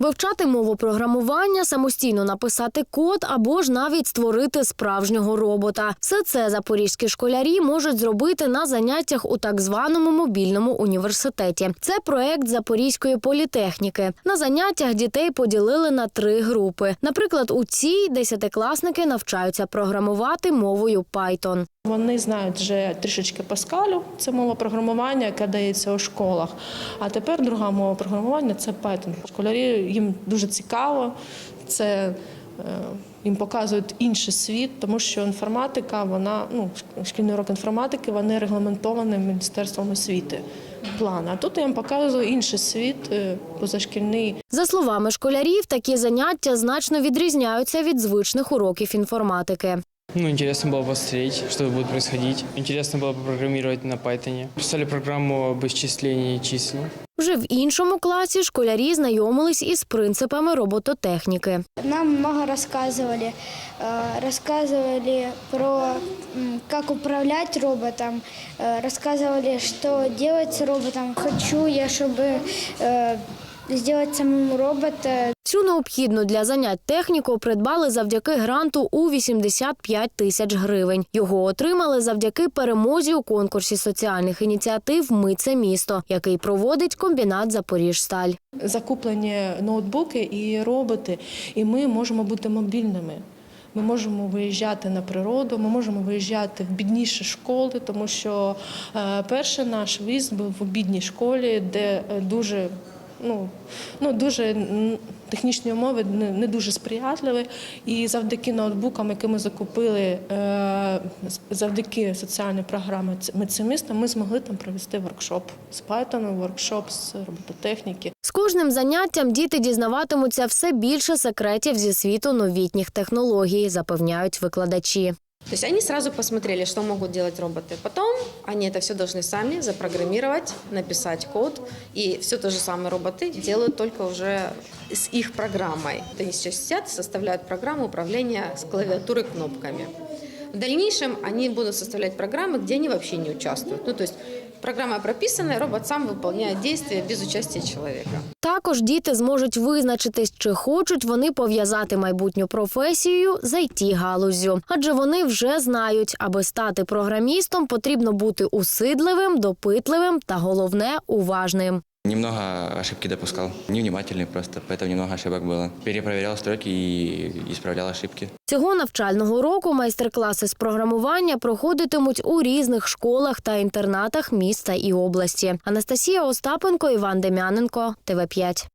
Вивчати мову програмування, самостійно написати код або ж навіть створити справжнього робота. Все це запорізькі школярі можуть зробити на заняттях у так званому мобільному університеті. Це проект Запорізької політехніки. На заняттях дітей поділили на три групи. Наприклад, у цій десятикласники навчаються програмувати мовою Python. Вони знають вже трішечки Паскалю, це мова програмування, яка дається у школах. А тепер друга мова програмування це Python. Школярі їм дуже цікаво. Це е, їм показують інший світ, тому що інформатика, вона ну шкільний урок інформатики, вони регламентовані міністерством освіти. План. А тут я їм показую інший світ, е, позашкільний. За словами школярів, такі заняття значно відрізняються від звичних уроків інформатики. Ну, интересно было посмотреть, что будет происходить. Интересно было попрограммировать на Python. Писали программу об исчислении чисел. Вже в іншому класі школярі знайомились із принципами робототехніки. Нам много рассказывали. Э, Рассказывали про м, как управлять роботом, э, рассказывали, что делать с роботом. Хочу я, чтобы сделать самому робота. Цю необхідну для занять техніку придбали завдяки гранту у 85 тисяч гривень. Його отримали завдяки перемозі у конкурсі соціальних ініціатив Ми це місто, який проводить комбінат Запоріжсталь. закуплені ноутбуки і роботи, і ми можемо бути мобільними. Ми можемо виїжджати на природу, ми можемо виїжджати в бідніші школи, тому що е, перший наш виїзд був в бідній школі, де е, дуже ну, ну дуже технічні умови не, не дуже сприятливі. І завдяки ноутбукам, які ми закупили, е, завдяки соціальній програмі «Ми це місто, ми змогли там провести воркшоп з Python, воркшоп з робототехніки. З кожним заняттям діти дізнаватимуться все більше секретів зі світу новітніх технологій, запевняють викладачі. То есть они сразу посмотрели, что могут делать роботы. Потом они это все должны сами запрограммировать, написать код. И все то же самое роботы делают только уже с их программой. Они сейчас сидят, составляют программу управления с клавиатурой кнопками. В дальнейшем они будут составлять программы, где они вообще не участвуют. Ну, то есть программа прописана, робот сам выполняет действия без участия человека. Також діти зможуть визначитись, чи хочуть вони пов'язати майбутню професію з it галуззю, адже вони вже знають, аби стати програмістом, потрібно бути усидливим, допитливим та головне уважним. Немного ошибки допускал. Невнимательный просто, поэтому немного ошибок было. Перепроверял строки и исправлял ошибки. Цього навчального року майстер-класи з програмування проходитимуть у різних школах та інтернатах міста і області. Анастасія Остапенко, Іван Дем'яненко, ТВ 5